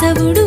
కేశవుడు